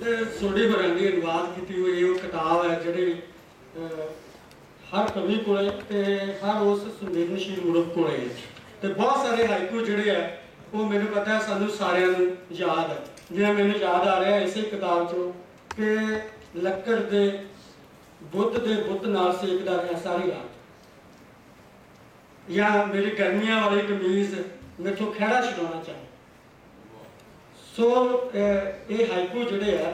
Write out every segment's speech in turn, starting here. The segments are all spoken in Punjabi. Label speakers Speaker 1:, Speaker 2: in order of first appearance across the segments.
Speaker 1: ਤੇ ਸੋਢੀ ਹੋਰਾਂ ਅਨੁਵਾਦ ਕੀਤੀ ਹੋਈ ਉਹ ਕਿਤਾਬ ਹੈ ਜਿਹੜੀ ਅਹ, ਹਰ ਕਵੀ ਕੋਲੇ ਤੇ ਹਰ ਉਸ ਸੰਵੇਦਨਸ਼ੀਲ ਮਨੁੱਖ ਕੋਲੇ ਹੈ। ਤੇ ਬਹੁਤ ਸਾਰੇ ਹਾਈਕੂ ਜਿਹੜੇ ਆ ਉਹ ਮੈਨੂੰ ਪਤਾ ਹੈ ਸਾਨੂੰ ਸਾਰਿਆਂ ਨੂੰ ਯਾਦ ਹੈ। ਜਿਵੇਂ ਮੈਨੂੰ ਯਾਦ ਆ ਰਿਹਾ ਇਸੇ ਕਿਤਾਬ ਚੋਂ ਕਿ ਲੱਕੜ ਦੇ ਬੁੱਤ ਦੇ ਬੁੱਤ ਨਾਲ ਸੇਕਦਾ ਰਿਹਾ ਸਾਰੀ ਰਾਤ। ਜਾਂ ਮੇਰੀ ਗਰਮੀਆਂ ਵਾਲੀ ਕਮੀਜ਼ ਮੇਥੋਂ ਖਹਿੜਾ ਛਡਾਉਣਾ ਚਾਹੇ ਸੋ ਇਹ ਹਾਈਕੂ ਜਿਹੜੇ ਆ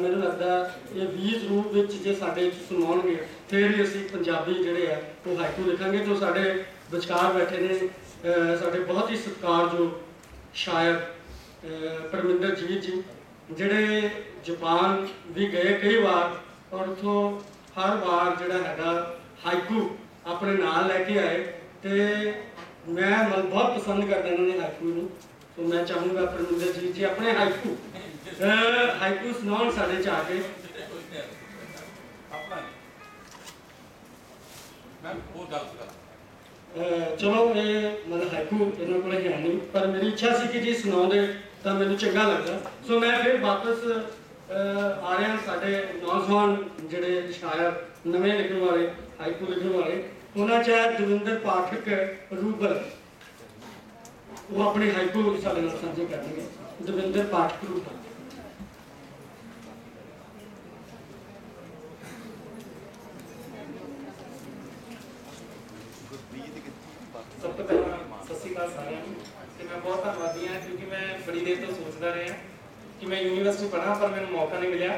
Speaker 1: ਮੈਨੂੰ ਲੱਗਦਾ ਇਹ ਬੀਜ ਰੂਪ ਵਿੱਚ ਜੇ ਸਾਡੇ ਸੁਣਾਉਣਗੇ, ਫਿਰ ਹੀ ਅਸੀਂ ਪੰਜਾਬੀ ਜਿਹੜੇ ਆ, ਉਹ ਹਾਈਕੂ ਲਿਖਾਂਗੇ ਜੋ ਸਾਡੇ ਵਿਚਕਾਰ ਬੈਠੇ ਨੇ ਸਾਡੇ ਬਹੁਤ ਹੀ ਸਤਿਕਾਰਯੋਗ ਸ਼ਾਇਰ ਪਰਮਿੰਦਰ ਜੀ ਜੀ, ਜਿਹੜੇ ਜਾਪਾਨ ਵੀ ਗਏ ਕਈ ਵਾਰ, ਔਰ ਉਥੋਂ ਹਰ ਵਾਰ ਜਿਹੜਾ ਹੈਗਾ ਹਾਈਕੂ ਆਪਣੇ ਨਾਲ ਲੈ ਕੇ ਆਏ, ਤੇ ਮੈਂ ਮਨ ਬਹੁਤ ਪਸੰਦ ਕਰਦਾ ਇਹਨਾਂ ਦੇ ਹਾਈਕੂ ਨੂੰ। ਸੋ ਮੈਂ ਚਾਹੂੰਗਾ ਪਰਮਿੰਦਰ ਜੀ ਜੀ ਆਪਣੇ ਹਾਈਕੂ ਹਾਈਕੂ ਸੁਣਾਉਣ ਸਾਡੇ ਚ ਆ ਕੇ
Speaker 2: ਆਪਣਾ ਮੈਂ ਉਹ ਗੱਲ ਕਰ
Speaker 1: ਚਲੋ ਇਹ ਮਤਲਬ ਹਾਈਕੂ ਇਹਨਾਂ ਕੋਲ ਹੈ ਨਹੀਂ ਪਰ ਮੇਰੀ ਇੱਛਾ ਸੀ ਕਿ ਜੀ ਸੁਣਾਉਂਦੇ ਤਾਂ ਮੈਨੂੰ ਚੰਗਾ ਲੱਗਦਾ ਸੋ ਮੈਂ ਫਿਰ ਵਾਪਸ ਆ ਰਿਹਾ ਸਾਡੇ ਨੌਜਵਾਨ ਜਿਹੜੇ ਸ਼ਾਇਰ ਨਵੇਂ ਲਿਖਣ ਵਾਲੇ ਹਾਈਕੂ ਲਿਖਣ ਵਾਲੇ ਉਹਨਾਂ ਚ ਦਵਿੰਦਰ ਪਾਠਕ ਰੂਬਲ ਉਹ ਆਪਣੇ ਹਾਈਕੂ ਸਾਡੇ ਨਾਲ ਸਾਂਝੇ ਕਰਨਗੇ ਦਵਿੰਦਰ ਪਾਠਕ
Speaker 3: ਸਭ ਤੋਂ ਪਹਿਲਾਂ ਸਤਿ ਸ਼੍ਰੀ ਅਕਾਲ ਸਾਰਿਆਂ ਨੂੰ। ਤੇ ਮੈਂ ਬਹੁਤ ਧੰਨਵਾਦੀ ਹਾਂ ਕਿਉਂਕਿ ਮੈਂ ਬੜੀ ਦੇਰ ਤੋਂ ਸੋਚਦਾ ਰਿਹਾ ਕਿ ਮੈਂ ਯੂਨੀਵਰਸਿਟੀ ਪੜ੍ਹਾਂ, ਪਰ ਮੈਨੂੰ ਮੌਕਾ ਨਹੀਂ ਮਿਲਿਆ।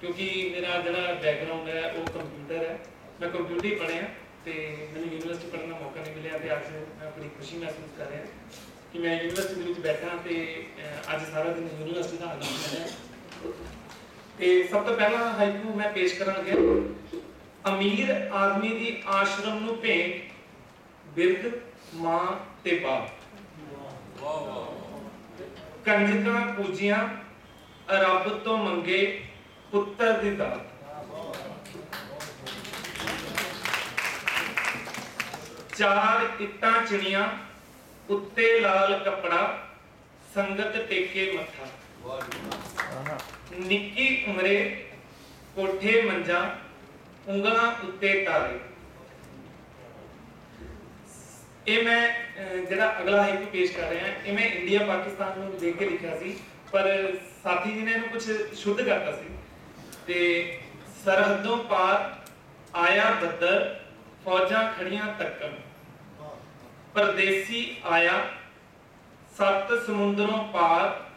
Speaker 3: ਕਿਉਂਕਿ ਮੇਰਾ ਜਿਹੜਾ ਬੈਕਗ੍ਰਾਉਂਡ ਹੈ, ਉਹ ਕੰਪਿਊਟਰ ਹੈ। ਮੈਂ ਕੰਪਿਊਟਰ ਹੀ ਪੜ੍ਹਿਆ। ਤੇ ਮੈਨੂੰ ਯੂਨੀਵਰਸਿਟੀ ਪੜ੍ਹਨ ਦਾ ਮੌਕਾ ਨਹੀਂ ਮਿਲਿਆ ਤੇ ਅੱਜ ਮੈਂ ਬੜੀ ਖੁਸ਼ੀ ਮਹਿਸੂਸ ਕਰ ਰਿਹਾ ਕਿ ਮੈਂ ਯੂਨੀਵਰਸਿਟੀ ਦੇ ਵਿੱਚ ਬੈਠਾ ਤੇ ਅੱਜ ਸਾਰਾ ਦਿਨ ਯੂਨੀਵਰਸਿਟੀ ਦਾ ਆਨੰਦ ਲੈ ਤੇ ਸਭ ਤੋਂ ਪਹਿਲਾਂ ਹਾਈਕੂ ਮੈਂ ਪੇਸ਼ ਕਰਨ ਲੱਗਿਆ। ਅਮੀਰ ਆਦਮੀ ਦੀ ਆਸ਼ਰਮ ਨੂੰ ਭੇਂਟ ਬਿਰਧ, ਮਾਂ ਤੇ ਬਾਪ।
Speaker 2: ਵਾਹ ਵਾਹ
Speaker 3: ਕੰਜਕਾਂ ਪੂਜੀਆਂ, ਰੱਬ ਤੋਂ ਮੰਗੇ ਪੁੱਤਰ ਦੀ ਦਾਤ। ਚਾਰ ਇੱਟਾਂ ਚਿਣੀਆਂ, ਉੱਤੇ ਲਾਲ ਕੱਪੜਾ, ਸੰਗਤ ਟੇਕੇ ਮੱਥਾ। ਨਿੱਕੀ ਉਮਰੇ ਕੋਠੇ ਮੰਜਾ, ਉਂਗਲਾਂ ਉੱਤੇ ਤਾਰੇ। ਇਹ ਮੈਂ ਜਿਹੜਾ ਅਗਲਾ ਹਾਈਕੂ ਪੇਸ਼ ਕਰ ਰਿਹਾ, ਇਹ ਮੈਂ ਇੰਡੀਆ ਪਾਕਿਸਤਾਨ ਨੂੰ ਦੇਖ ਕੇ ਲਿਖਿਆ ਸੀ, ਪਰ ਸਾਥੀ ਜੀ ਨੇ ਇਹਨੂੰ ਕੁਝ ਸ਼ੁੱਧ ਕਰਤਾ ਸੀ। ਤੇ ਸਰਹੱਦੋਂ ਪਾਰ ਆਇਆ ਬੱਦਰ ਫੌਜਾਂ ਖੜੀਆਂ ਤੱਕਣ ਪਰਦੇਸੀ ਆਇਆ, ਸੱਤ ਸਮੁੰਦਰੋਂ ਪਾਰ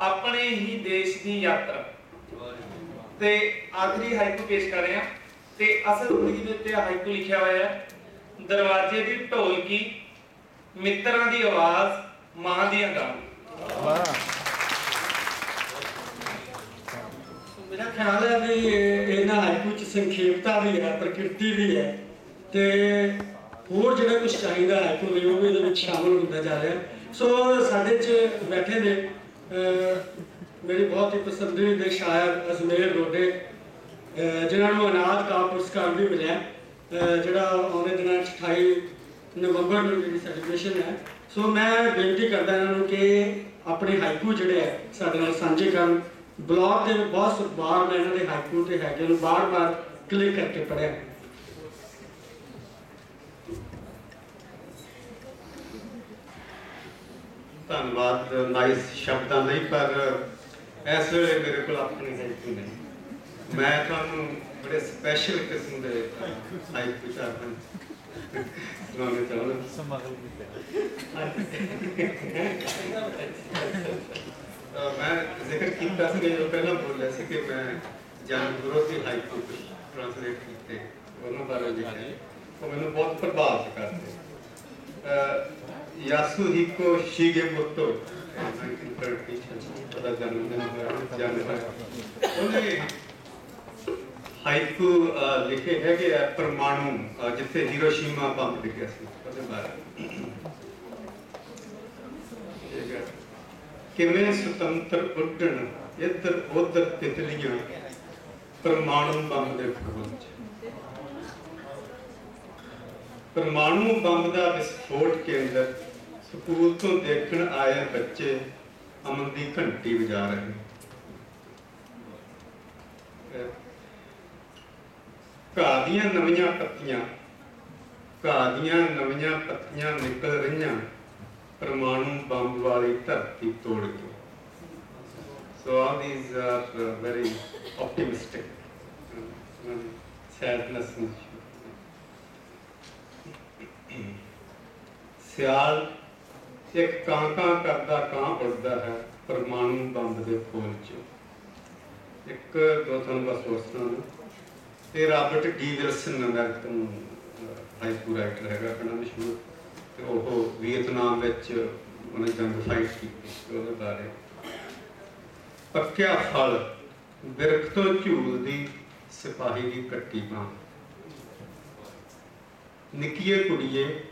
Speaker 3: ਆਪਣੇ ਹੀ ਦੇਸ਼ ਦੀ ਯਾਤਰਾ। ਤੇ ਆਖਰੀ ਹਾਈਕੂ ਪੇਸ਼ ਕਰ ਰਹੇ ਹਾਂ। ਤੇ ਅਸਲ ਜ਼ਿੰਦਗੀ ਦੇ ਉੱਤੇ ਹਾਈਕੂ ਲਿਖਿਆ ਹੋਇਆ ਹੈ। ਦਰਵਾਜ਼ੇ ਦੀ ਢੋਲਕੀ, ਮਿੱਤਰਾਂ ਦੀ ਆਵਾਜ਼, ਮਾਂ ਦੀਆਂ ਗਾਲਾਂ
Speaker 1: ਮੇਰਾ ਖਿਆਲ ਹੈ ਵੀ ਇਹਨਾਂ ਹਾਈਕੂ ਚ ਸੰਖੇਪਤਾ ਵੀ ਹੈ, ਪ੍ਰਕਿਰਤੀ ਵੀ ਹੈ। ਤੇ ਹੋਰ ਜਿਹੜਾ ਕੁਝ ਚਾਹੀਦਾ ਹੈ ਲਈ ਉਹ ਵੀ ਇਹਦੇ ਵਿੱਚ ਸ਼ਾਮਲ ਹੁੰਦਾ ਜਾ ਰਿਹਾ। ਸੋ ਸਾਡੇ ਚ ਬੈਠੇ ਨੇ ਅਹ, ਮੇਰੀ ਬਹੁਤ ਹੀ ਪਸੰਦੀਦਾ ਸ਼ਾਇਰ ਅਜ਼ਮੇਰ ਰੋਡੇ ਅਹ, ਜਿਨ੍ਹਾਂ ਨੂੰ ਅਨਾਦ ਕਾ ਪੁਰਸਕਾਰ ਵੀ ਮਿਲਿਆ। ਜਿਹੜਾ ਆਉਂਦੇ ਦਿਨਾਂ 'ਚ 28 ਨਵੰਬਰ ਨੂੰ ਜਿਹੜੀ ਸੈਲੀਬ੍ਰੇਸ਼ਨ ਹੈ। ਸੋ ਮੈਂ ਬੇਨਤੀ ਕਰਦਾ ਇਹਨਾਂ ਨੂੰ ਕਿ ਆਪਣੇ ਹਾਈਕੂ ਜਿਹੜੇ ਹੈ ਸਾਡੇ ਨਾਲ ਸਾਂਝੇ ਕਰਨ। ਬਲੌਗ ਦੇ ਬਹੁਤ ਵਾਰ ਮੈਂ ਇਹਨਾਂ ਦੇ ਹਾਈਕੂ ਤੇ ਹੈਗੇ ਨੂੰ ਬਾਰ-ਬਾਰ ਕਲਿੱਕ ਕਰਕੇ ਪੜਿਆ
Speaker 4: ਧੰਨਵਾਦ ਨਾਈਸ ਸ਼ਬਦਾਂ ਲਈ ਪਰ ਇਸ ਵੇਲੇ ਮੇਰੇ ਕੋਲ ਆਪਣੀ ਹਾਈਕੂ ਨਹੀਂ। ਮੈਂ ਤੁਹਾਨੂੰ ਬੜੇ ਸਪੈਸ਼ਲ ਕਿਸਮ ਦੇ ਹਾਈਕੂ ਚਾਹਤਾਂ ਸੁਣਾਉਣੇ ਚਾਹੁੰਦਾ। ਅਹ ਮੈਂ ਜ਼ਿਕਰ ਕੀਤਾ ਸੀ ਜੋ ਪਹਿਲਾਂ ਬੋਲਿਆ ਸੀ ਕਿ ਮੈਂ ਜਨ ਗੁਰੂ ਦੀ ਹਾਈਕੂ ਟ੍ਰਾਂਸਲੇਟ ਕੀਤੇ ਉਹਨਾਂ ਬਾਰੇ ਲਿਖਿਆ। ਉਹ ਮੈਨੂੰ ਬਹੁਤ ਪ੍ਰਭਾਵਿਤ ਕਰਦੇ। ਅਹ ਯਾਸੂਹਿਕੋ 1930 ਹਾਈਕੂ ਲਿਖੇ ਹੈਗੇ ਆ ਪਰਮਾਣੂ ਜਿੱਥੇ ਹੀਰੋਸ਼ੀਮਾ ਬੰਬ ਡਿੱਗਿਆ ਸੀ ਉਹਦੇ ਬਾਰੇ ਕਿਵੇਂ ਸੁਤੰਤਰ ਉੱਡਣ ਇੱਧਰ ਉੱਧਰ ਤਿਤਲੀਆਂ ਪਰਮਾਣੂ ਬੰਬ ਦੇ ਖੋਜ ਪਰਮਾਣੂ ਬੰਬ ਦਾ ਵਿਸਫੋਟ ਕੇਂਦਰ ਸਕੂਲ ਤੋਂ ਦੇਖਣ ਆਏ ਬੱਚੇ ਅਮਨ ਦੀ ਘੰਟੀ ਵਜਾ ਰਹੇ ਘਾਹ ਦੀਆਂ ਨਵੀਆਂ ਪੱਤੀਆਂ ਘਾਹ ਦੀਆਂ ਨਵੀਆਂ ਪੱਤੀਆਂ ਨਿਕਲ ਰਹੀਆਂ ਪਰਮਾਣੂ ਬੰਬ ਵਾਲੀ ਧਰਤੀ ਤੋੜ ਕੇ। So all these are uh, very optimistic. Uh, ਸਿਆਲ ਇੱਕ ਕਾਂ ਕਾਂ ਕਰਦਾ ਕਾਂ ਉੱਡਦਾ ਹੈ, ਪਰਮਾਣੂ ਬੰਬ ਦੇ ਖੋਲ ਚ। ਇੱਕ, ਦੋ ਤੁਹਾਨੂੰ ਬਸ ਹੋਰ ਸੁਣਾਉਣਾ ਇਹ Robert D Wilson American haiku writer ਹੈਗਾ, ਆਪਣਾ ਮਸ਼ਹੂਰ। ਤੇ ਉਹ ਵੀਅਤਨਾਮ ਵਿੱਚ ਉਹਨੇ ਜੰਗ ਫਾਈਟ ਕੀਤੀ ਉਹਦੇ ਬਾਰੇ। ਪੱਕਿਆ ਫਲ, ਬਿਰਖ ਤੋਂ ਝੂਲਦੀ ਸਿਪਾਹੀ ਦੀ ਕੱਟੀ ਬਾਂਹ। ਨਿੱਕੀਏ ਕੁੜੀਏ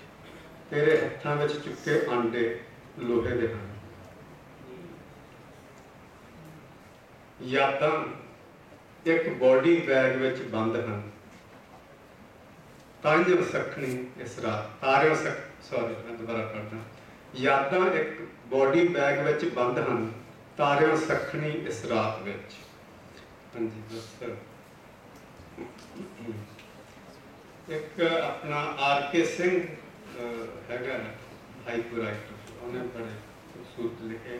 Speaker 4: ਤੇਰੇ ਹੱਥਾਂ ਵਿੱਚ ਚੁੱਕੇ ਆਂਡੇ ਲੋਹੇ ਦੇ ਹਨ। ਯਾਦਾਂ ਇੱਕ ਬੋਡੀ ਬੈਗ ਵਿੱਚ ਬੰਦ ਹਨ। ਤਾਂਜ ਸਖਣੀ ਇਸ ਰਾਤ, ਤਾਰਿਓ ਸਖ ਸੌਰੀ ਮੈਂ ਦੁਬਾਰਾ ਪੜ੍ਹਦਾ। ਯਾਦਾਂ ਇੱਕ ਬੋਡੀ ਬੈਗ ਵਿੱਚ ਬੰਦ ਹਨ, ਤਾਰਿਓ ਸਖਣੀ ਇਸ ਰਾਤ ਵਿੱਚ। ਹਾਂਜੀ, ਬਸ। ਇੱਕ ਆਪਣਾ ਆਰ ਕੇ ਸਿੰਘ ਅਹ, ਹੈਗਾ ਹਾਈਕੂ ਰਾਈਟਰ ਉਹਨੇ ਬੜੇ ਖੂਬਸੂਰਤ ਲਿਖੇ।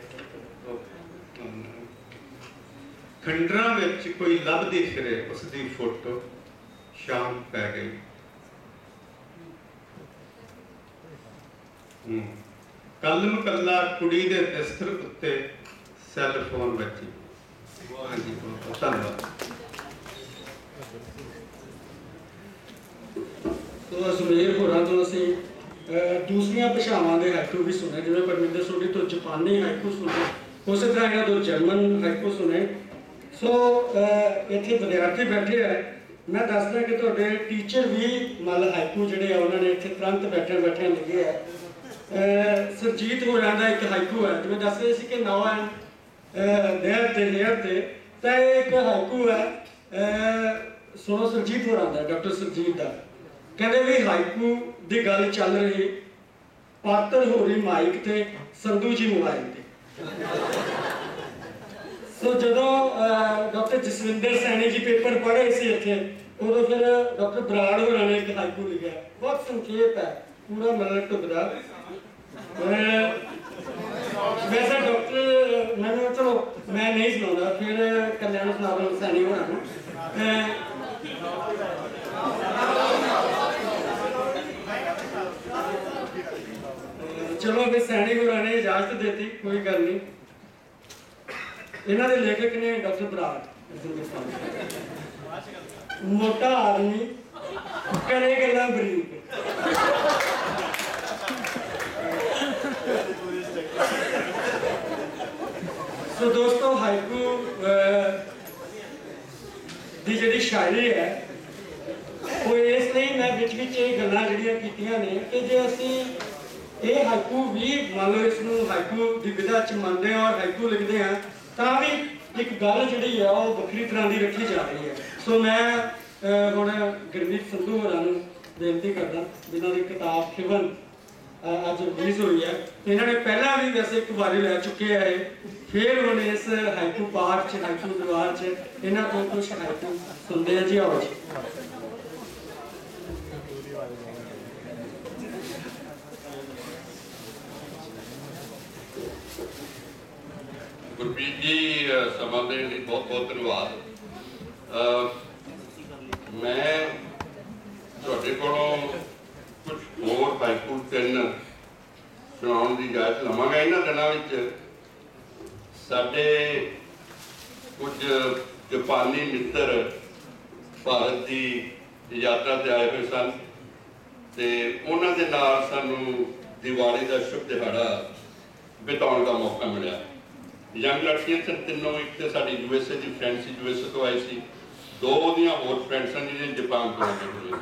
Speaker 4: ਖੰਡਰਾਂ ਵਿੱਚ ਕੋਈ ਲੱਭਦੀ ਫਿਰੇ ਉਸ ਦੀ ਫੋਟੋ ਸ਼ਾਮ ਪੈ ਗਈ। ਕਲਮ ਕੱਲਾ ਕੁੜੀ ਦੇ ਬਿਸਤਰ ਉੱਤੇ ਸੈੱਲ ਫੋਨ ਵੱਜੀ ਹਾਂਜੀ ਬਹੁਤ ਬਹੁਤ ਧੰਨਵਾਦ।
Speaker 1: ਸੋ ਅਸਮੇਰ ਹੋਰਾਂ ਤੋਂ ਅਸੀਂ ਦੂਸਰੀਆਂ ਭਾਸ਼ਾਵਾਂ ਦੇ ਹਾਈਕੂ ਵੀ ਸੁਣੇ ਜਿਵੇਂ ਪਰਮਿੰਦਰ ਸੋਢੀ ਤੋਂ ਜਾਪਾਨੀ ਹਾਈਕੂ ਸੁਣੇ ਉਸੇ ਤਰ੍ਹਾਂ ਇਹਨਾਂ ਤੋਂ ਜਰਮਨ ਹਾਈਕੂ ਸੁਣੇ। ਸੋ ਇੱਥੇ ਵਿਦਿਆਰਥੀ ਬੈਠੇ ਆ। ਮੈਂ ਦੱਸਦਾ ਕਿ ਤੁਹਾਡੇ ਟੀਚਰ ਵੀ ਮਲ ਹਾਈਕੂ ਜਿਹੜੇ ਆ ਉਹਨਾਂ ਨੇ ਇੱਥੇ ਤੁਰੰਤ ਬੈਠੇ ਬੈਠੇ ਲੱਗੇ ਆ। ਅਹ, ਸਰਜੀਤ ਹੋਰਾਂ ਦਾ ਇੱਕ ਹਾਈਕੂ ਹੈ ਜਿਵੇਂ ਦੱਸ ਰਹੇ ਸੀ ਕਿ ਨਾਓ ਐਂਡ ਦੇਰ ਤੇ ਹੇਅਰ ਤੇ ਤਾਂ ਇਹ ਇੱਕ ਹਾਈਕੂ ਹੈ ਅਹ, ਸੁਣੋ ਸਰਜੀਤ ਹੋਰਾਂ ਦਾ ਡਾਕਟਰ ਸਰਜੀਤ ਦਾ। ਕਹਿੰਦੇ ਵੀ ਹਾਈਕੂ ਦੀ ਗੱਲ ਚੱਲ ਰਹੀ ਪਾਤਰ ਹੋ ਰਹੀ ਮਾਈਕ ਤੇ ਸੰਧੂ ਜੀ ਮੋਬਾਈਲ ਤੇ। ਸੋ ਜਦੋਂ ਡਾਕਟਰ ਜਸਵਿੰਦਰ ਸੈਣੀ ਜੀ ਪੇਪਰ ਪੜ੍ਹੇ ਸੀ ਇੱਥੇ ਉਦੋਂ ਫਿਰ ਡਾਕਟਰ ਬਰਾੜ ਹੋਰਾਂ ਨੇ ਇੱਕ ਹਾਈਕੂ ਲਿਖਿਆ ਬਹੁਤ ਸੰਖੇਪ ਹੈ ਪੂਰਾ ਮਤਲਬ ਟੁਕੜਾ ਅਹ, ਵੈਸੇ ਡਾਕਟਰ ਮੈਨੂੰ ਚਲੋ ਮੈਂ ਨਹੀਂ ਸੁਣਾਉਂਦਾ ਫਿਰ ਕਲਿਆਣ ਸੁਣਾਉਂਦਾ ਸੈਣੀ ਹੋਣਾ ਨੂੰ। ਚਲੋ ਵੀ ਸੈਣੀ ਹੋਰਾਂ ਨੇ ਇਜਾਜ਼ਤ ਦਿੱਤੀ, ਕੋਈ ਗੱਲ ਨਹੀਂ। ਇਹਨਾਂ ਦੇ ਲੇਖਕ ਨੇ ਡਾਕਟਰ ਬਰਾੜ ਮੋਟਾ ਆਦਮੀ, ਕਰੇ ਗੱਲਾਂ ਬਰੀਕ। ਸੋ ਦੋਸਤੋ ਹਾਈਕੂ ਦੀ ਜਿਹੜੀ ਸ਼ਾਇਰੀ ਹੈ, ਉਹ ਇਸ ਲਈ ਮੈਂ ਵਿੱਚ ਵਿੱਚ ਇਹ ਗੱਲਾਂ ਜਿਹੜੀਆਂ ਕੀਤੀਆਂ ਨੇ ਕਿ ਜੇ ਅਸੀਂ ਇਹ ਹਾਈਕੂ ਵੀ ਮੰਨ ਲਓ ਇਸ ਨੂੰ ਹਾਈਕੂ ਦੀ ਵਿਧਾ ਚ ਮੰਨਦੇ ਹਾਂ ਔਰ ਹਾਈਕੂ ਲਿਖਦੇ ਹਾਂ ਤਾਂ ਵੀ ਇੱਕ ਗੱਲ ਜਿਹੜੀ ਆ ਉਹ ਵੱਖਰੀ ਤਰ੍ਹਾਂ ਦੀ ਰੱਖੀ ਜਾ ਰਹੀ ਹੈ। ਸੋ ਮੈਂ ਹੁਣ ਗੁਰਮੀਤ ਸੰਧੂ ਹੋਰਾਂ ਨੂੰ ਬੇਨਤੀ ਕਰਦਾ, ਜਿਨ੍ਹਾਂ ਦੀ ਕਿਤਾਬ ਖਿਵਨ ਅੱਜ ਰਿਲੀਜ਼ ਹੋਈ ਹੈ ਇਹਨਾਂ ਨੇ ਪਹਿਲਾਂ ਵੀ ਵੈਸੇ ਇੱਕ ਵਾਰੀ ਲੈ ਚੁੱਕੇ ਆ ਇਹ। ਫਿਰ ਹੁਣ ਇਸ ਹਾਈਕੂ ਪਾਰਕ ਚ ਹਾਈਕੂ ਦਰਬਾਰ ਚ, ਇਹਨਾਂ ਤੋਂ ਕੁਝ ਹਾਈਕੂ ਸੁਣਦੇ ਆ ਜੀ, ਆਓ ਜੀ।
Speaker 2: ਗੁਰਪ੍ਰੀਤ ਜੀ ਸਮਾਂ ਦੇਣ ਲਈ ਬਹੁਤ ਬਹੁਤ ਧੰਨਵਾਦ। ਮੈਂ ਤੁਹਾਡੇ ਕੋਲੋਂ ਕੁਝ ਹੋਰ ਬਾਈਕੂ ਤਿੰਨ ਸੁਣਾਉਣ ਦੀ ਇਜਾਜ਼ਤ ਲਵਾਂਗਾ। ਇਹਨਾਂ ਦਿਨਾਂ ਵਿੱਚ ਸਾਡੇ ਕੁਝ ਜਾਪਾਨੀ ਮਿੱਤਰ ਭਾਰਤ ਦੀ ਯਾਤਰਾ ਤੇ ਆਏ ਹੋਏ ਸਨ ਤੇ ਉਹਨਾਂ ਦੇ ਨਾਲ ਸਾਨੂੰ ਦੀਵਾਲੀ ਦਾ ਸ਼ੁਭ ਦਿਹਾੜਾ ਬਿਤਾਉਣ ਦਾ ਮੌਕਾ ਮਿਲਿਆ। ਯੰਗ ਲੜਕੀਆਂ ਸਨ ਤਿੰਨੋਂ ਇੱਕ ਤੇ ਸਾਡੀ ਯੂਐਸਏ ਦੀ ਫਰੈਂਡ ਸੀ ਯੂਐਸਏ ਤੋਂ ਆਈ ਸੀ। ਦੋ ਉਹਦੀਆਂ ਹੋਰ ਫਰੈਂਡਸ ਸਨ ਜਿਹੜੀਆਂ ਜਾਪਾਨ ਤੋਂ ਆਏ ਹੋਏ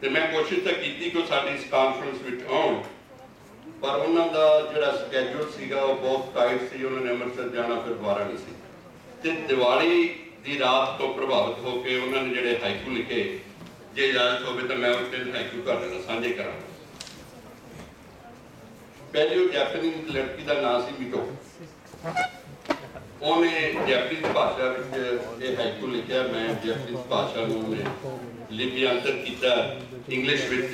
Speaker 2: ਤੇ ਮੈਂ ਕੋਸ਼ਿਸ਼ ਤਾਂ ਕੀਤੀ ਕਿ ਸਾਡੀ ਇਸ ਕਾਨਫਰੰਸ ਵਿੱਚ ਆਉਣ, ਪਰ ਉਹਨਾਂ ਦਾ ਜਿਹੜਾ ਸਕੇਜੂਲ ਸੀਗਾ ਉਹ ਬਹੁਤ ਟਾਈਟ ਸੀ, ਉਹਨਾਂ ਨੇ ਅੰਮ੍ਰਿਤਸਰ ਜਾਣਾ ਫਿਰ ਦੁਬਾਰਾ ਨਹੀਂ ਸੀ। ਤੇ ਦੀਵਾਲੀ ਦੀ ਰਾਤ ਤੋਂ ਪ੍ਰਭਾਵਿਤ ਹੋ ਕੇ ਉਹਨਾਂ ਨੇ ਜਿਹੜੇ ਹਾਈਕੂ ਲਿਖੇ, ਜੇ ਇਜਾਜ਼ਤ ਹੋਵੇ ਤਾਂ ਮੈਂ ਉਹ ਤਿੰਨ ਹਾਈਕੂ ਤੁਹਾਡੇ ਨਾਲ ਸਾਂਝੇ ਕਰਾਂਗਾ। ਪਹਿਲੀ ਉਹ ਜੈਪਨੀਜ਼ ਲੜਕੀ ਦਾ ਨਾਮ ਸੀ ਮਿਟੋ। ਉਹਨੇ ਜੈਪਨੀਜ਼ ਭਾਸ਼ਾ ਵਿੱਚ ਇਹ ਹਾਈਕੂ ਲਿਖਿਆ, ਮੈਂ ਜੈਪਨੀਜ਼ ਭਾਸ਼ਾ ਨੂੰ ਉਹਨੇ ਲਿਪਿਅੰਤਰ ਕੀਤਾ ਇੰਗਲਿਸ਼ ਵਿੱਚ।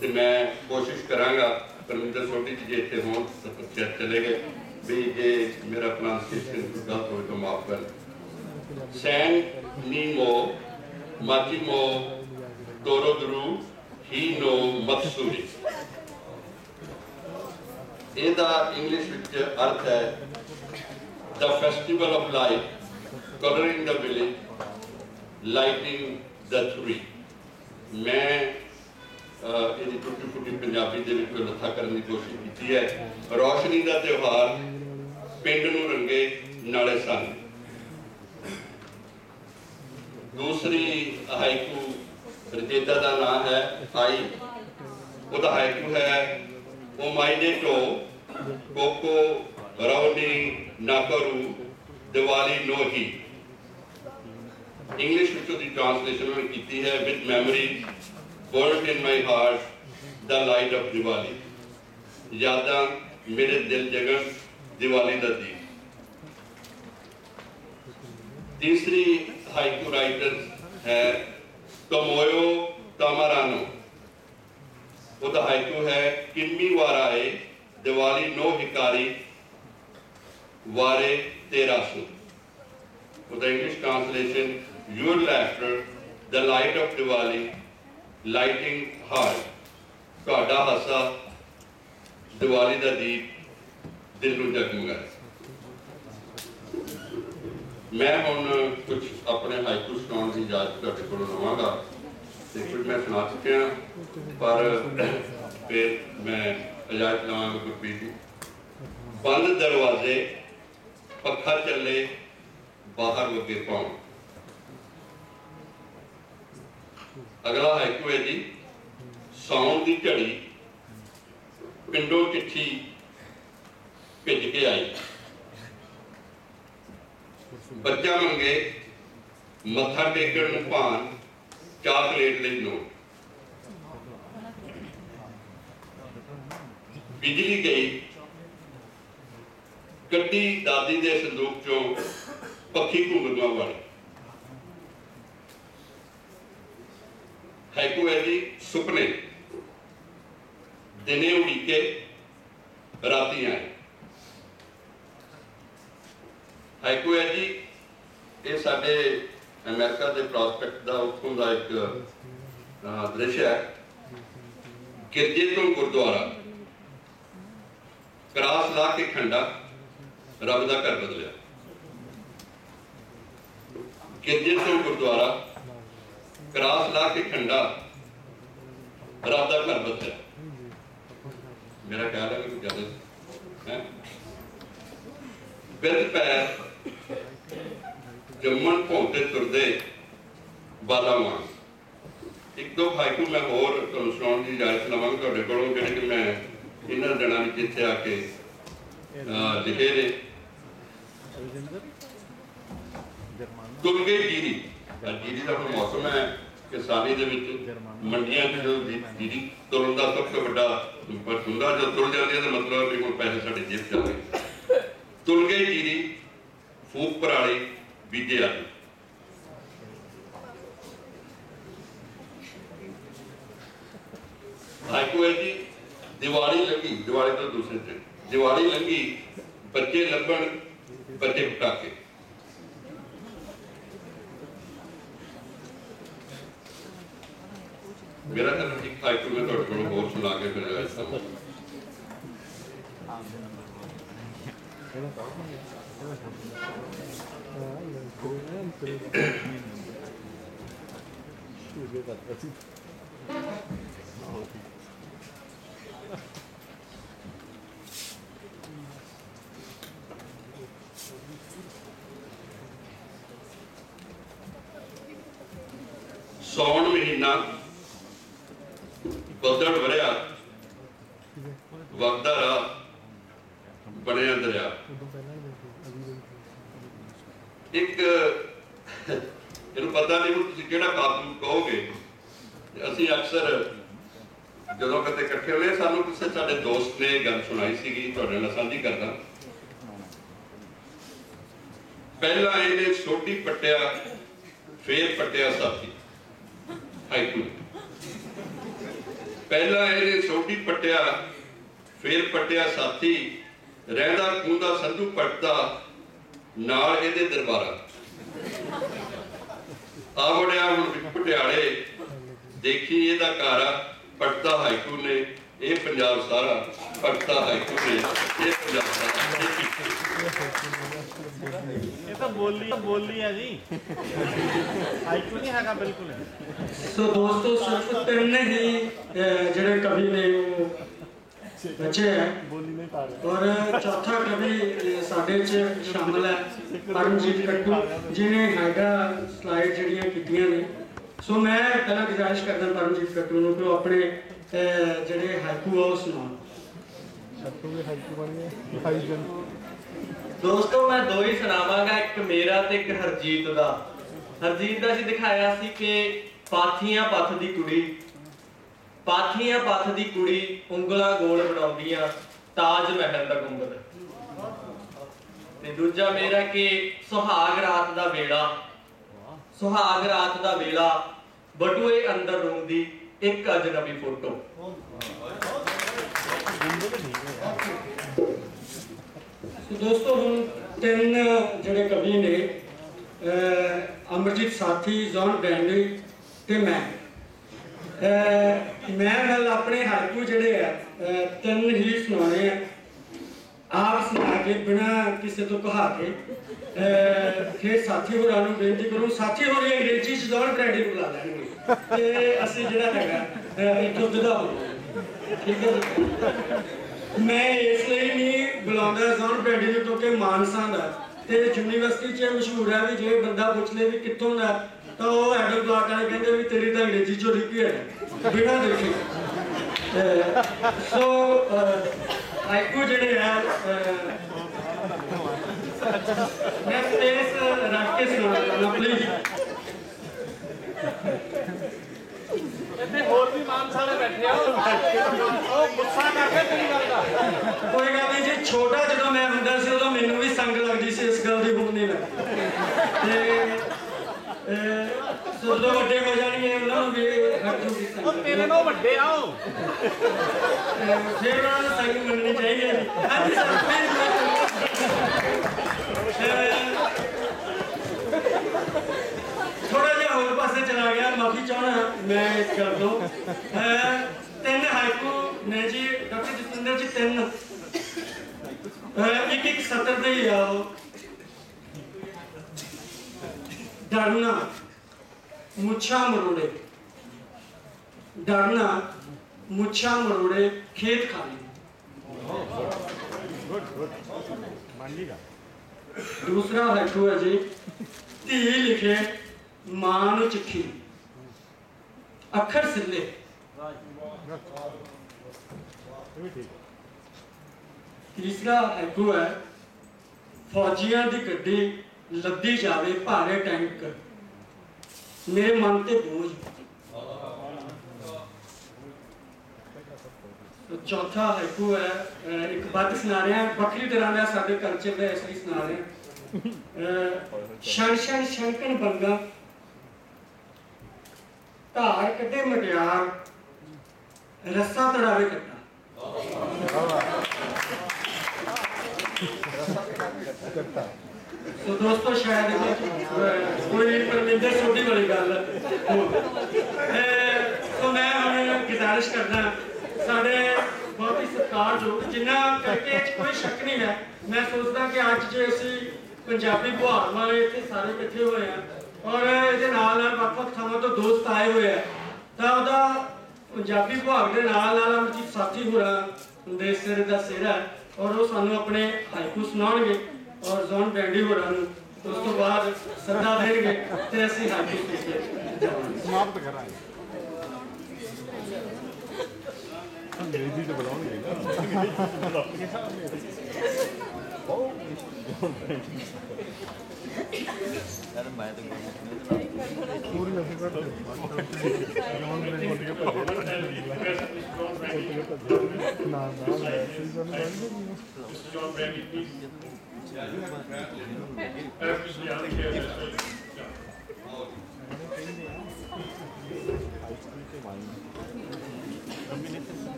Speaker 2: ਤੇ ਮੈਂ ਕੋਸ਼ਿਸ਼ ਕਰਾਂਗਾ, ਪਰਮਿੰਦਰ ਛੋਟੀ ਜੀ ਜੇ ਇੱਥੇ ਹੋਣ, ਤਾਂ ਫਿਰ ਚਲੇ ਗਏ, ਵੀ ਜੇ ਮੇਰਾ ਪ੍ਰੋਨਾਂਸੀਏਸ਼ਨ ਗਲਤ ਹੋਵੇ ਤਾਂ ਮਾਫ ਕਰ। ਸੈਨ ਨੀਮੋ ਮਾਚੀਮੋ ਟੋਰੋਦਰੂ ਹੀ ਨੋ ਮਕਸੂਰੀ ਇਹਦਾ ਇੰਗਲਿਸ਼ ਵਿੱਚ ਅਰਥ ਹੈ the festival of light, coloring the village, lighting the tree. ਮੈਂ ਇਹਦੀ ਟੁੱਟੀ ਫੁੱਟੀ ਪੰਜਾਬੀ ਦੇ ਵਿੱਚ ਲੱਥਾ ਕਰਨ ਦੀ ਕੋਸ਼ਿਸ਼ ਕੀਤੀ ਹੈ। ਰੋਸ਼ਨੀ ਦਾ ਤਿਉਹਾਰ ਪਿੰਡ ਨੂੰ ਰੰਗੇ ਨਾਲੇ ਸਨ ਦੂਸਰੀ ਹਾਈਕੂ ਰਚੇਤਾ ਦਾ ਨਾਮ ਹੈ ਆਈ। ਉਹਦਾ ਹਾਈਕੂ ਹੈ ਓ ਮਾਈ ਦੇ ਟੋ ਕੋਕੋ ਰੌਨੀ ਨਾਕਰੂ ਦੀਵਾਲੀ ਨੋਹੀ ਇੰਗਲਿਸ਼ ਵਿੱਚ ਉਹਦੀ ਟ੍ਰਾਂਸਲੇਸ਼ਨ ਉਹਨੇ ਕੀਤੀ ਹੈ with memory burned in my heart the light of Diwali ਯਾਦਾਂ ਮੇਰੇ ਦਿਲ ਜਗਨ ਦੀਵਾਲੀ ਦਾ ਦੀਪ ਤੀਸਰੀ ਹਾਈਕੂ ਰਾਈਟਰ ਹੈ ਟੋਮੋਯੋ ਤਾਮਾਰਾਨੋ ਉਹਦਾ ਹਾਈਕੂ ਹੈ, ਕਿੰਮੀ ਵਾਰਾਏ ਦੀਵਾਲੀ ਨੋ ਹਿਕਾਰੀ, ਵਾਰੇ ਤੇਰਾ ਸੁ ਉਹਦਾ English translation your laughter the light of Diwali lighting heart ਤੁਹਾਡਾ ਹਾਸਾ ਦੀਵਾਲੀ ਦਾ ਦੀਪ ਦਿਲ ਨੂੰ ਜਗਮਗਾਏ ਮੈਂ ਹੁਣ ਕੁਝ ਆਪਣੇ ਹਾਈਕੂ ਸੁਣਾਉਣ ਦੀ ਇਜਾਜ਼ਤ ਤੁਹਾਡੇ ਕੋਲੋਂ ਲਵਾਂਗਾ। ਤੇ ਕੁਝ ਮੈਂ ਸੁਣਾ ਚੁੱਕਿਆ, ਪਰ ਫਿਰ ਮੈਂ ਇਜਾਜ਼ਤ ਲਵਾਂਗਾ ਗੁਰਪ੍ਰੀਤ ਜੀ। ਬੰਦ ਦਰਵਾਜ਼ੇ, ਪੱਖਾ ਚੱਲੇ, ਬਾਹਰ ਲੱਗੇ ਪਾਉਣ। ਅਗਲਾ ਹਾਈਕੂ ਹੈ ਜੀ ਸੌਣ ਦੀ ਝੜੀ, ਪਿੰਡੋਂ ਚਿੱਠੀ ਭਿੱਜ ਕੇ ਆਈ। ਬੱਚਾ ਮੰਗੇ, ਮੱਥਾ ਟੇਕਣ ਨੂੰ ਚਾਰ ਪਲੇਟ ਲਈ ਨੋਟ ਬਿਜਲੀ ਗਈ ਕੱਢੀ ਦਾਦੀ ਦੇ ਸੰਦੂਕ ਚੋਂ ਪੱਖੀ ਘੁੰਗਰੂਆਂ ਵਾਲੀ ਹਾਈਕੂ ਹੈ ਜੀ ਸੁਪਨੇ ਦਿਨੇ ਉਡੀਕੇ ਰਾਤੀ ਆਏ। ਹਾਈਕੂ ਹੈ ਜੀ, ਇਹ ਸਾਡੇ ਅਮਰੀਕਾ ਦੇ ਪ੍ਰੋਸਪੈਕਟ ਦਾ ਉੱਥੋਂ ਦਾ ਇੱਕ ਦ੍ਰਿਸ਼ ਹੈ ਗਿਰਜੇ ਤੋਂ ਗੁਰਦੁਆਰਾ, ਕਰਾਸ ਲਾ ਕੇ ਖੰਡਾ ਰੱਬ ਦਾ ਘਰ ਬਦਲਿਆ। ਗਿਰਜੇ ਤੋਂ ਗੁਰਦੁਆਰਾ, ਕਰਾਸ ਲਾ ਕੇ ਖੰਡਾ ਰੱਬ ਦਾ ਘਰ ਬਦਲਿਆ। ਮੇਰਾ ਖਿਆਲ ਹੈ ਕਿ ਜਦ ਹੈ। ਬਿਰਧ ਪੈਰ ਜੰਮਣ ਭੌਂਦੇ ਤੁਰਦੇ ਬਾਲਾ ਮਾਂ ਇੱਕ ਦੋ ਹਾਈਕੂ ਮੈਂ ਹੋਰ ਤੁਹਾਨੂੰ ਸੁਣਾਉਣ ਦੀ ਇਜਾਜ਼ਤ ਲਵਾਂਗਾ ਤੁਹਾਡੇ ਕੋਲੋਂ, ਜਿਹੜੇ ਕਿ ਮੈਂ ਇਹਨਾਂ ਦਿਨਾਂ ਵਿੱਚ ਇੱਥੇ ਆ ਕੇ ਲਿਖੇ ਨੇ। ਤੁਰ ਜੀਰੀ। ਜੀਰੀ ਦਾ ਹੁਣ ਮੌਸਮ ਹੈ ਕਿਸਾਨੀ ਦੇ ਵਿੱਚ। ਮੰਡੀਆਂ 'ਚ ਜਦੋਂ ਜੀਰੀ ਤੁਰਨ ਦਾ ਸਭ ਤੋਂ ਵੱਡਾ ਪਰ ਹੁੰਦਾ, ਜਦੋਂ ਤੁਰ ਜਾਂਦੀ ਹੈ ਤਾਂ ਮਤਲਬ ਵੀ ਹੁਣ ਪੈਸੇ ਸਾਡੇ ਜੇਬ 'ਚ ਆ ਗਏ ਤੁਰ ਜੀਰੀ, ਫੂਕ ਪਰਾਲੀ ਬੀਜੇ ਆਲੂ ਹੈ ਜੀ ਦੀਵਾਲੀ ਲੰਗੀ, ਦੀਵਾਲੀ ਤੋਂ ਦੂਸਰੇ ਦਿਨ। ਦੀਵਾਲੀ ਲੰਗੀ ਬੱਚੇ ਲੱਭਣ ਬੱਚੇ ਪਟਾਕੇ ਮੇਰਾ ਤਾਂ ਇੱਕ ਹਾਈਕੂ ਮੈਂ ਤੁਹਾਡੇ ਕੋਲ ਹੋਰ ਸੁਣਾ ਕੇ ਫਿਰ ਜਾਇਜ਼ ਕਰਾਂਗਾ ਸੌਣ ਮਹੀਨਾ ਬੱਦਲ ਵਰਿਆ ਵਗਦਾ ਰਾਹ ਬਣਿਆ ਦਰਿਆ ਇੱਕ ਇਹਨੂੰ ਪਤਾ ਨਹੀਂ ਹੁਣ ਤੁਸੀਂ ਕਿਹੜਾ ਕਾਬੂ ਕਹੋਗੇ ਤੇ ਅਸੀਂ ਅਕਸਰ ਜਦੋਂ ਕਦੇ ਇਕੱਠੇ ਹੋਏ ਸਾਨੂੰ ਕਿਸੇ ਸਾਡੇ ਦੋਸਤ ਨੇ ਇਹ ਗੱਲ ਸੁਣਾਈ ਸੀਗੀ ਤੁਹਾਡੇ ਨਾਲ ਸਾਂਝੀ ਕਰਦਾ ਪਹਿਲਾਂ ਇਹਨੇ ਸੋਢੀ ਪੱਟਿਆ, ਫੇਰ ਪੱਟਿਆ ਸਾਥੀ। ਹਾਈਕੂ ਪਹਿਲਾਂ ਇਹਨੇ ਸੋਢੀ ਪੱਟਿਆ, ਫੇਰ ਪੱਟਿਆ ਸਾਥੀ। ਰਹਿੰਦਾ ਖੂੰਦਾ ਸੰਧੂ ਪੱਟਦਾ, ਨਾਲ ਇਹਦੇ ਦਰਬਾਰਾ। ਆ ਹੁਣ ਪਟਿਆਲੇ। ਦੇਖੀ ਇਹਦਾ ਘਰ ਪਟਦਾ ਹਾਈਕੂ ਨੇ। ਇਹ ਪੰਜਾਬ ਸਾਰਾ ਪੜਤਾ ਹਾਈਕੂ ਨੇ। ਇਹ ਪੰਜਾਬ ਸਾਰਾ।
Speaker 5: ਇਹ ਤਾਂ ਬੋਲੀ ਬੋਲੀ ਹੈ ਜੀ। ਆਈਕੂ ਨਹੀਂ ਹੈਗਾ ਬਿਲਕੁਲ।
Speaker 1: ਸੋ ਦੋਸਤੋ ਸਿਰਫ ਤਿੰਨ ਹੀ ਅਹ, ਜਿਹੜੇ ਕਵੀ ਨੇ ਉਹ ਬਚੇ ਹੈ
Speaker 5: ਬੋਲੀ ਨਹੀਂ ਪਾ ਰਿਹਾ।
Speaker 1: ਔਰ ਚੌਥਾ ਕਵੀ ਸਾਡੇ ਚ ਸ਼ਾਮਲ ਹੈ ਪਰਮਜੀਤ ਕੱਟੂ ਜਿਹਨੇ ਹੈਗਾ ਸਲਾਈਡ ਜਿਹੜੀਆਂ ਕੀਤੀਆਂ ਨੇ। ਸੋ ਮੈਂ ਪਹਿਲਾਂ ਗੁਜ਼ਾਰਿਸ਼ ਕਰਦਾ ਪਰਮਜੀਤ ਕੱਟੂ ਨੂੰ ਕਿ ਉਹ ਆਪਣੇ ਜਿਹੜੇ ਹਾਈਕੂ ਆ ਉਹ ਸੁਣਾਉਣ।
Speaker 5: ਵੀ ਬਣ
Speaker 6: ਦੋਸਤੋ ਮੈਂ ਦੋ ਹੀ ਸੁਣਾਵਾਂਗਾ ਇੱਕ ਮੇਰਾ ਤੇ ਇੱਕ ਹਰਜੀਤ ਦਾ। ਹਰਜੀਤ ਦਾ ਅਸੀਂ ਦਿਖਾਇਆ ਸੀ ਕਿ ਪਾਥੀਆਂ ਪੱਥ ਦੀ ਕੁੜੀ ਪਾਥੀਆਂ ਪੱਥ ਦੀ ਕੁੜੀ ਉਂਗਲਾਂ ਗੋਲ ਬਣਾਉਂਦੀਆਂ ਤਾਜ ਮਹਿਲ ਦਾ ਗੁੰਬਦ। ਤੇ ਦੂਜਾ ਮੇਰਾ ਕਿ ਸੁਹਾਗ ਰਾਤ ਦਾ ਵੇਲਾ। ਸੁਹਾਗ ਰਾਤ ਦਾ ਵੇਲਾ ਬਟੂਏ ਅੰਦਰ ਰੋਂਦੀ ਇੱਕ ਅਜਨਬੀ ਫੋਟੋ।
Speaker 1: ਦੋਸਤੋ, ਹੁਣ ਤਿੰਨ ਜਿਹੜੇ ਕਵੀ ਨੇ ਅਮਰਜੀਤ ਸਾਥੀ ਜ਼ੌਨ ਬੈਂਡੀ ਤੇ ਮੈਂ। ਮੈਂ ਨਾਲ ਆਪਣੇ ਹਾਈਕੂ ਜਿਹੜੇ ਆ ਤਿੰਨ ਹੀ ਸੁਣਾਉਣੇ ਆ। ਆਪ ਸੁਣਾ ਕੇ, ਬਿਨਾ ਕਿਸੇ ਤੋਂ ਕਹਾ ਕੇ ਫਿਰ ਸਾਥੀ ਹੋਰਾਂ ਨੂੰ ਬੇਨਤੀ ਕਰੂੰ, ਸਾਥੀ ਹੋਰੀ ਅੰਗਰੇਜ਼ੀ ਚ ਜ਼ੌਨ ਬੈਂਡੀ ਬੁਲਾ ਲੈਣਗੇ। ਤੇ ਅਸੀਂ ਜਿਹੜਾ ਹੈਗਾ ਇੱਥੋਂ ਵਿਦਾ ਹੋ ਠੀਕ ਹੈ ਮੈਂ ਇਸ ਲਈ ਨਹੀਂ ਬੁਲਾਉਂਦਾ ਜ਼ੋਨ ਪਿੰਡੀ ਨੂੰ ਕਿਉਂਕਿ ਮਾਨਸਾ ਦਾ ਤੇ ਯੂਨੀਵਰਸਿਟੀ 'ਚ ਇਹ ਮਸ਼ਹੂਰ ਹੈ ਵੀ ਜੇ ਬੰਦਾ ਪੁੱਛ ਲੇ ਵੀ ਕਿੱਥੋਂ ਦਾ ਤਾਂ ਉਹ ਐਡਲ ਬਲਾਕ ਵਾਲੇ ਕਹਿੰਦੇ ਵੀ ਤੇਰੀ ਤਾਂ ਅੰਗਰੇਜ਼ੀ ਚੋਂ ਲਿਖੀ ਹੈ। ਬਿਨਾਂ ਦੇਖੇ। ਸੋ ਅਹ, ਜਿਹੜੇ ਹੈ ਮੈਂ ਸਪੇਸ ਰੱਖ ਕੇ ਸੁਣਾਉਣਾ ਪਲੀਜ਼
Speaker 5: ਇੱਥੇ ਹੋਰ ਵੀ ਮਾਨਸਾ ਬੈਠੇ ਆ। ਉਹ ਗੁੱਸਾ ਕਰਕੇ ਤੇਰੀ ਗੱਲ ਦਾ।
Speaker 1: ਕੋਈ ਗੱਲ ਨਹੀਂ ਜੀ ਛੋਟਾ ਜਦੋਂ ਮੈਂ ਹੁੰਦਾ ਸੀ ਉਦੋਂ ਮੈਨੂੰ ਵੀ ਸੰਗ ਲੱਗਦੀ ਸੀ ਇਸ ਗੱਲ ਦੀ ਹੁਣ ਨਹੀਂ ਲੱਗਦੀ ਤੇ ਜਦੋਂ ਵੱਡੇ ਹੋ ਜਾਣਗੇ ਉਹਨਾਂ ਨੂੰ ਵੀ ਰੱਖੂਗੀ ਸੰਗ।
Speaker 5: ਉਹ ਤੇਰੇ ਨਾਲੋਂ ਵੱਡੇ ਆ ਉਹ।
Speaker 1: ਫਿਰ ਉਹਨਾਂ ਨੂੰ ਸੰਗ ਮੰਨਣੀ ਚਾਹੀਦੀ ਹੈ। ਜੀ ਹਾਂਜੀ ਸਰ ਥੋੜਾ ਜਿਹਾ ਹੋਰ ਪਾਸੇ ਚਲਾ ਗਿਆ ਮਾਫੀ ਚਾਹਣਾ ਮੈਂ ਇਸ ਗੱਲ ਤੋਂ। ਤਿੰਨ ਹਾਈਕੂ ਨੇ ਜੀ, ਡਾਕਟਰ ਜਸਵਿੰਦਰ ਜੀ ਤਿੰਨ। ਇੱਕ ਇੱਕ ਸਤਰ ਦੇ ਹੀ ਆ ਉਹ। ਡਰਨਾ, ਮੁੱਛਾਂ ਮਰੋੜੇ। ਡਰਨਾ, ਮੁੱਛਾਂ ਮਰੋੜੇ, ਖੇਤ ਖਾਲੀ।
Speaker 5: ਮੰਨ ਲੀਗਾ
Speaker 1: ਦੂਸਰਾ ਹਾਈਕੂ ਹੈ ਜੀ, ਧੀ ਲਿਖੇ, ਮਾਂ ਨੂੰ ਚਿੱਠੀ। ਅੱਖਰ ਸਿੱਲੇ ਤੀਸਰਾ ਹਾਈਕੂ ਹੈ, ਫੌਜੀਆਂ ਦੀ ਗੱਡੀ ਲੱਦੀ ਜਾਵੇ ਭਾਰੇ ਟੈਂਕ। ਮੇਰੇ ਮਨ ਤੇ ਬੋਝ। ਚੌਥਾ ਹਾਈਕੂ ਹੈ ਇੱਕ ਬੱਤ ਸੁਣਾ ਰਿਹਾ, ਵੱਖਰੀ ਤਰ੍ਹਾਂ ਦਾ ਸਾਡੇ ਕਲਚਰ ਦਾ ਇਸ ਲਈ ਸੁਣਾ ਰਿਹਾ। ਅਹ ਛਣ ਛਣ ਬੰਗਾ। ਧਾਰ ਕੱਢੇ, ਮਟਿਆਰ, ਰੱਸਾ ਤੜਾਵੇ ਕੱਟਾ। ਸੋ ਦੋਸਤੋ, ਸ਼ਾਇਦ ਇਹ ਕੋਈ ਪਰਮਿੰਦਰ ਛੋਟੀ ਵਾਲੀ ਗੱਲ ਸੋ ਮੈਂ ਹੁਣ ਗੁਜ਼ਾਰਿਸ਼ ਕਰਦਾ, ਸਾਡੇ ਬਹੁਤ ਹੀ ਸਤਿਕਾਰਯੋਗ ਜਿੰਨਾ ਕਰਕੇ ਕੋਈ ਸ਼ੱਕ ਨਹੀਂ ਹੈ। ਮੈਂ ਸੋਚਦਾ ਕਿ ਅੱਜ ਜੇ ਅਸੀਂ ਪੰਜਾਬੀ ਬੁਹਾਰ ਵਾਲੇ ਇੱਥੇ ਸਾਰੇ ਇਕੱਠੇ ਹੋਏ ਆ ਔਰ ਇਹਦੇ ਨਾਲ ਨਾਲ ਵੱਖ-ਵੱਖ ਥਾਵਾਂ ਤੋਂ ਦੋਸਤ ਆਏ ਹੋਏ ਆ। ਤਾਂ ਉਹਦਾ ਪੰਜਾਬੀ ਵਿਭਾਗ ਦੇ ਨਾਲ ਨਾਲ ਅਮਰਜੀਤ ਸਾਥੀ ਹੋਰਾਂ ਦੇ ਸਿਰ ਦਾ ਸਿਰ ਔਰ ਉਹ ਸਾਨੂੰ ਆਪਣੇ ਹਾਈਕੂ ਸੁਣਾਉਣਗੇ, ਔਰ ਜ਼ੋਨ ਬੈਂਡੀ ਹੋਰਾਂ ਨੂੰ ਉਸ ਤੋਂ ਬਾਅਦ ਸੱਦਾ ਦੇਣਗੇ ਤੇ ਅਸੀਂ ਹਾਈਕੂ ਸੁਣ
Speaker 5: ਸਮਾਪਤ ਕਰਾਂਗੇ। ਅੰਗਰੇਜ਼ੀ ਤੇ ਬੁਲਾਉਣਗੇ ਪੂਰੀ ਅਸੀਂ ਕਰਦੇ ਜਵਾਨ ਬ੍ਰੇਕ ਬੋਲ ਕੇ ਭੱਜੇ ਨਾ ਨਾ ਮੈਂ ਸਹੀ ਗੱਲ ਨਹੀਂ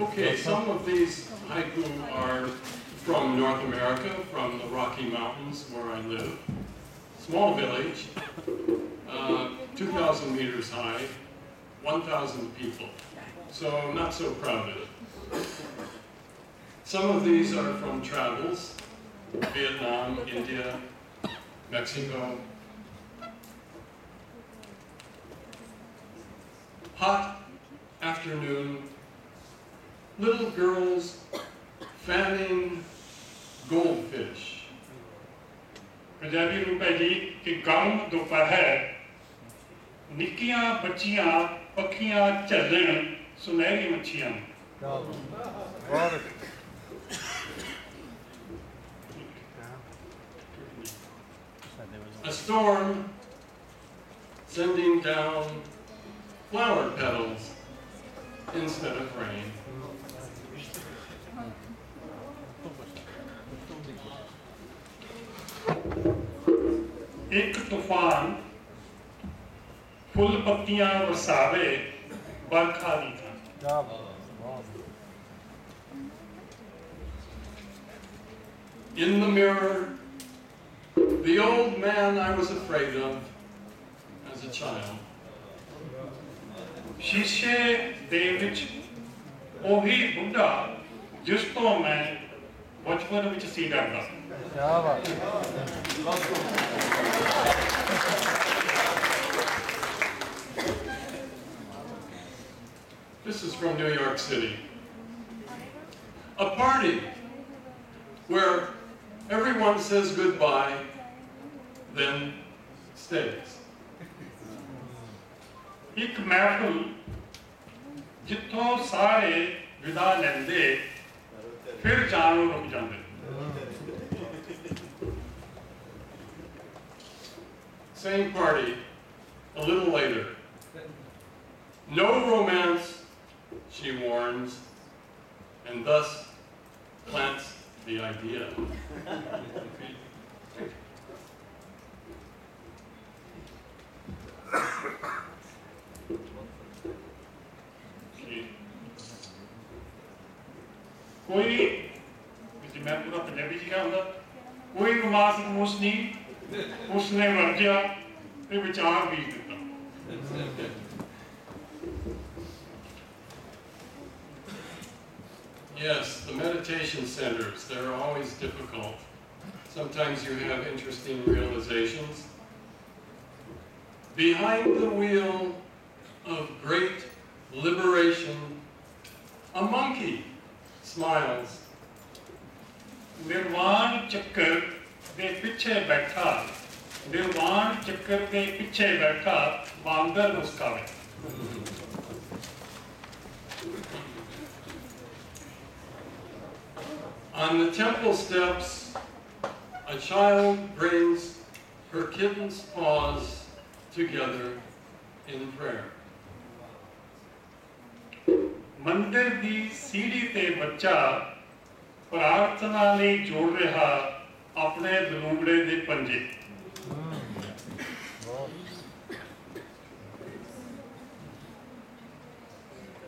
Speaker 7: Okay, some of these haiku are from North America, from the Rocky Mountains where I live. Small village, uh, 2,000 meters high, 1,000 people. So not so crowded. Some of these are from travels, Vietnam, India, Mexico. Hot afternoon, little girls fanning goldfish.
Speaker 8: Punjabi ਰੂਪ ਹੈ ਜੀ ਕਿ ਗਰਮ ਦੁਪਹਿਰ ਨਿੱਕੀਆਂ ਬੱਚੀਆਂ ਪੱਖੀਆਂ ਝੱਲਣ ਸੁਨਹਿਰੀ ਮੱਛੀਆਂ
Speaker 7: A storm sending down flower petals instead of rain.
Speaker 8: एक तूफान फूल पत्तियां बरसावे बरखा था
Speaker 7: In the mirror, the old man I was afraid of as a child.
Speaker 8: ਸ਼ੀਸ਼ੇ ਦੇ ਵਿੱਚ ਉਹੀ ਬੁੱਢਾ ਜਿਸ ਤੋਂ ਮੈਂ ਬਚਪਨ ਵਿੱਚ ਸੀ ਡਰਦਾ
Speaker 7: This is from New York City. A party where everyone says goodbye, then stays.
Speaker 8: ਇੱਕ ਮਹਿਫਲ ਜਿੱਥੋਂ ਸਾਰੇ ਵਿਦਾ ਲੈਂਦੇ ਫਿਰ ਜਾਣੋਂ ਰੁਕ ਜਾਂਦੇ
Speaker 7: Same party, a little later. No romance, she warns, and thus plants the idea.
Speaker 8: ਰਮਾਸ ਰਮੂਸ ਨਹੀਂ ਉਸਨੇ ਵਰਜਿਆ ਤੇ ਵਿਚਾਰ ਵੀ ਦਿੱਤਾ
Speaker 7: Yes, the meditation centers, they're always difficult. Sometimes you have interesting realizations. Behind the wheel of great liberation, a monkey smiles.
Speaker 8: ਨਿਰਵਾਣ ਚੱਕਰ ਦੇ ਪਿੱਛੇ ਬੈਠਾ ਨਿਰਵਾਣ ਚੱਕਰ ਦੇ ਪਿੱਛੇ ਬੈਠਾ ਬਾਂਦਰ ਮੁਸਕਾਵੇ
Speaker 7: On the temple steps, a child brings her kitten's paws together in prayer.
Speaker 8: ਮੰਦਿਰ ਦੀ ਸੀੜੀ ਤੇ ਬੱਚਾ ਪ੍ਰਾਰਥਨਾ ਲਈ ਜੋੜ ਰਿਹਾ ਆਪਣੇ ਬਲੂੰਗੜੇ ਦੇ ਪੰਜੇ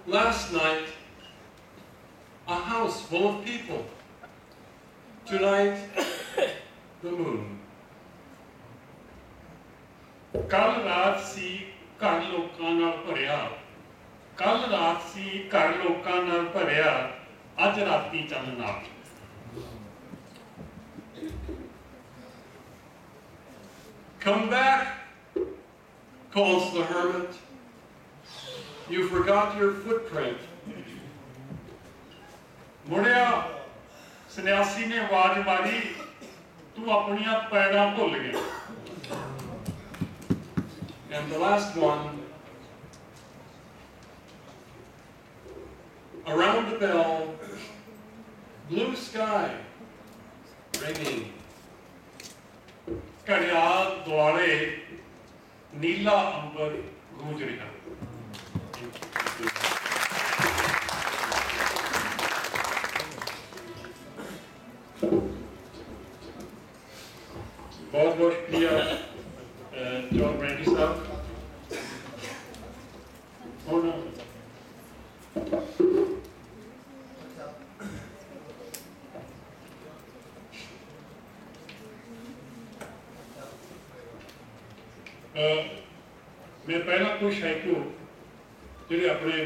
Speaker 7: Last night, a house full of people. Tonight, the moon.
Speaker 8: ਕੱਲ ਰਾਤ ਸੀ ਘਰ ਲੋਕਾਂ ਨਾਲ ਭਰਿਆ ਕੱਲ ਰਾਤ ਸੀ ਘਰ ਲੋਕਾਂ ਨਾਲ ਭਰਿਆ ਅੱਜ ਰਾਤੀ ਚੰਨ ਨਾਲ
Speaker 7: Come back, calls the hermit. You forgot your footprint.
Speaker 8: ਮੁੜਿਆ ਸੰਨਿਆਸੀ ਨੇ ਆਵਾਜ਼ ਮਾਰੀ ਤੂੰ ਆਪਣੀਆਂ ਪੈੜਾਂ ਭੁੱਲ ਗਿਆ
Speaker 7: And the last one, around the bell, blue sky, ringing.
Speaker 8: Gharial
Speaker 7: ਦੁਆਲੇ ਨੀਲਾ ਅੰਬਰ ਗੂੰਜ ਰਿਹਾ ਬਹੁਤ ਬਹੁਤ ਸ਼ੁਕਰੀਆ ਮੈਂ ਪਹਿਲਾਂ ਜਿਹੜੇ ਆਪਣੇ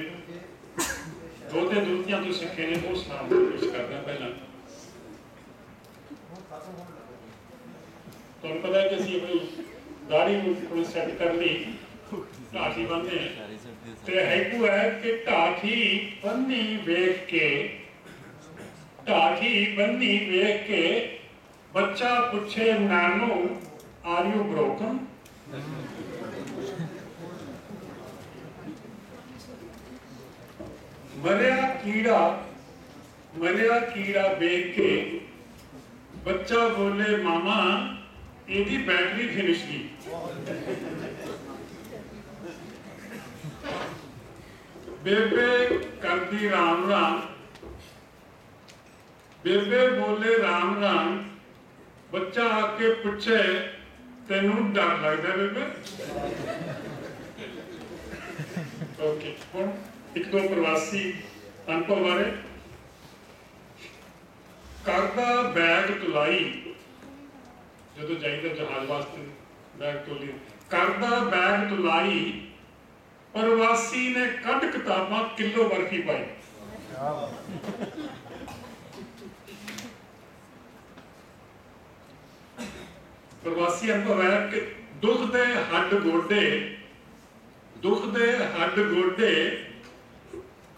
Speaker 7: ਦੋ ਦੁਰਤੀਆਂ ਤੋਂ ਸਿੱਖੇ ਨੇ, ਉਹ ਸੁਣਾਉਣ ਦੀ ਕਰਦਾ ਪਹਿਲਾਂ। ਤੁਹਾਨੂੰ ਪਤਾ ਹੈ ਕਿ ਅਸੀਂ ਆਪਣੀ ਦਾੜੀ ਨੂੰ ਥੋੜੀ ਸੈੱਟ ਕਰ ਲਈ ਢਾਠੀ ਬੰਨ੍ਹਦੇ ਤੇ ਹਾਈਕੂ ਹੈ ਕਿ ਢਾਠੀ ਬੰਨੀ ਵੇਖ ਕੇ, ਢਾਠੀ ਬੰਨੀ ਵੇਖ ਕੇ ਬੱਚਾ ਪੁੱਛੇ, ਨਾਨੂ ਆਰ ਯੂ ਬ੍ਰੋਕਨ ਮਰਿਆ ਮਰਿਆ ਕੀੜਾ ਵੇਖ ਕੇ ਬੱਚਾ ਬੋਲੇ, ਮਾਮਾ, ਇਹਦੀ ਬੈਟਰੀ ਫਿਨਿਸ਼ ਗਈ ਬੇਬੇ ਕਰਦੀ ਰਾਮ ਰਾਮ। ਬੇਬੇ ਬੋਲੇ, ਰਾਮ ਰਾਮ। ਬੱਚਾ ਆ ਕੇ ਪੁੱਛੇ, ਤੈਨੂੰ ਡਰ ਲੱਗਦਾ ਬੇਬੇ? ਓਕੇ ਹੁਣ ਇੱਕ ਦੋ ਪ੍ਰਵਾਸੀ ਅਨੁਭਵ ਬਾਰੇ। ਕਰਦਾ ਬੈਗ ਤੁਲਾਈ। ਜਦੋਂ ਜਾਈਦਾ ਜਹਾਜ਼ ਵਾਸਤੇ ਬੈਗ ਤੁਲੀ ਕਰਦਾ ਬੈਗ ਤੁਲਾਈ, ਪ੍ਰਵਾਸੀ ਨੇ ਕੱਢ ਕਿਤਾਬਾਂ ਕਿਲੋ ਬਰਫੀ ਪਾਈ। ਪ੍ਰਵਾਸੀ ਅਨੁਭਵ ਹੈ ਕਿ ਦੁੱਖ ਦੇ ਹੱਡ ਗੋਡੇ, ਦੁੱਖ ਦੇ ਹੱਡ ਗੋਡੇ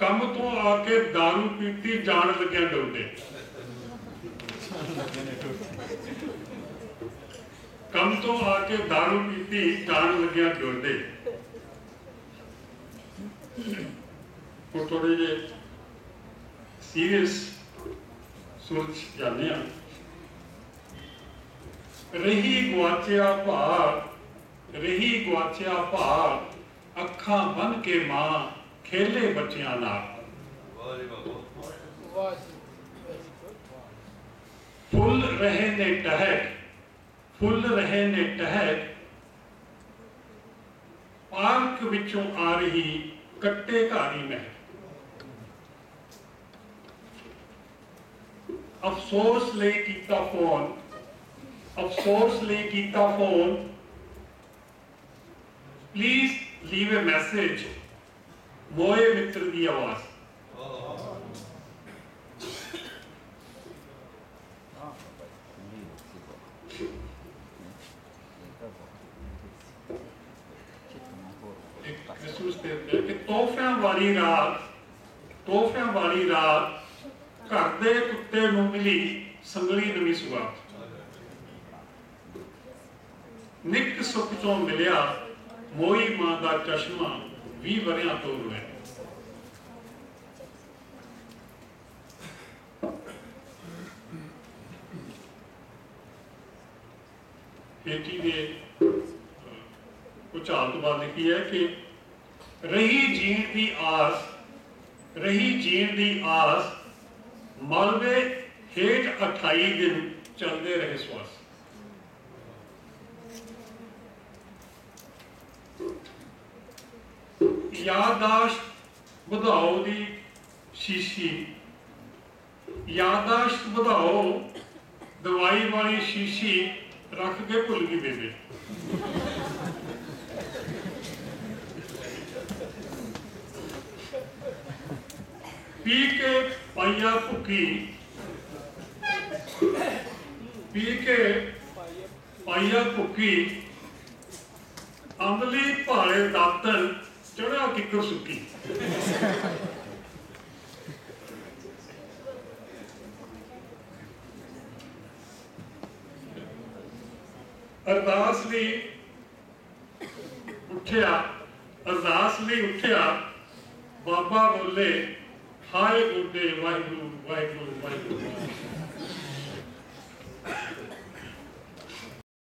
Speaker 7: ਕੰਮ ਤੋਂ ਆ ਕੇ दारू ਪੀਤੀ ਜਾਣ ਲੱਗਿਆ ਡੋਡੇ ਕੰਮ ਤੋਂ ਆ ਕੇ दारू ਪੀਤੀ ਜਾਣ ਲੱਗਿਆ ਡੋਡੇ ਉਹ ਥੋੜੇ ਜੇ ਸੀਰੀਅਸ ਸੋਚ ਜਾਂਦੇ ਆ ਰਹੀ ਗਵਾਚਿਆ ਭਾਰ ਰਹੀ ਗਵਾਚਿਆ ਭਾਰ ਅੱਖਾਂ ਬੰਨ ਕੇ ਮਾਂ ਖੇਲੇ ਬੱਚਿਆਂ ਨਾਲ। ਫੁੱਲ ਰਹੇ ਨੇ ਟਹਿਕ, ਫੁੱਲ ਰਹੇ ਨੇ ਟਹਿਕ। ਪਾਰਕ ਵਿੱਚੋਂ ਆ ਰਹੀ ਕੱਟੇ ਘਾਰੀ ਮਹਿਕ। ਅਫਸੋਸ ਲਈ ਕੀਤਾ ਫੋਨ, ਅਫਸੋਸ ਲਈ ਕੀਤਾ phone. Please leave a message ਮੋਏ ਮਿੱਤਰ ਦੀ ਆਵਾਜ਼ ਮਹਿਸੂਸ ਕਰਦੇ ਕਿ ਤੋਹਫਿਆਂ ਵਾਲੀ ਰਾਤ ਤੋਹਫਿਆਂ ਵਾਲੀ ਰਾਤ ਘਰ ਦੇ ਕੁੱਤੇ ਨੂੰ ਮਿਲੀ ਸੰਗਲੀ ਨਵੀਂ ਸੁਗਾਤ ਨਿੱਕ ਸੁੱਖ ਤੋਂ ਮਿਲਿਆ ਮੋਈ ਮਾਂ ਦਾ ਚਸ਼ਮਾ 20 ਵਰਿਆਂ ਤੋਂ ਰੁਏ। ਬੇਟੀ ਦੇ ਕੁਝ ਹਾਲਤ ਬਾਅਦ ਲਿਖੀ ਹੈ ਕਿ ਰਹੀ ਜੀਣ ਦੀ ਆਸ, ਰਹੀ ਜੀਣ ਦੀ ਆਸ ਮਲਬੇ ਹੇਠ 28 ਦਿਨ ਚੱਲਦੇ ਰਹੇ ਸਵਾਸ। ਯਾਦਾਸ਼ਤ ਵਧਾਓ ਦੀ ਸ਼ੀਸ਼ੀ। ਯਾਦਾਸ਼ਤ ਵਧਾਓ, ਦਵਾਈ ਵਾਲੀ ਸ਼ੀਸ਼ੀ ਰੱਖ ਕੇ ਭੁੱਲ ਗਈ ਬੇਬੇ। ਪੀ ਕੇ ਪਾਈਆ ਭੁੱਕੀ। ਪੀ ਕੇ ਪਾਈਆ ਭੁੱਕੀ। ਅਮਲੀ ਭਾਲੇ ਦਾਤਨ ਚੜਾ ਕਿੱਕਰ ਸੁੱਕੀ ਅਰਦਾਸ ਲਈ ਉੱਠਿਆ ਅਰਦਾਸ ਲਈ ਉੱਠਿਆ ਬਾਬਾ ਬੋਲੇ ਹਾਏ ਗੋਡੇ ਵਾਹਿਗੁਰੂ ਵਾਹਿਗੁਰੂ ਵਾਹਿਗੁਰੂ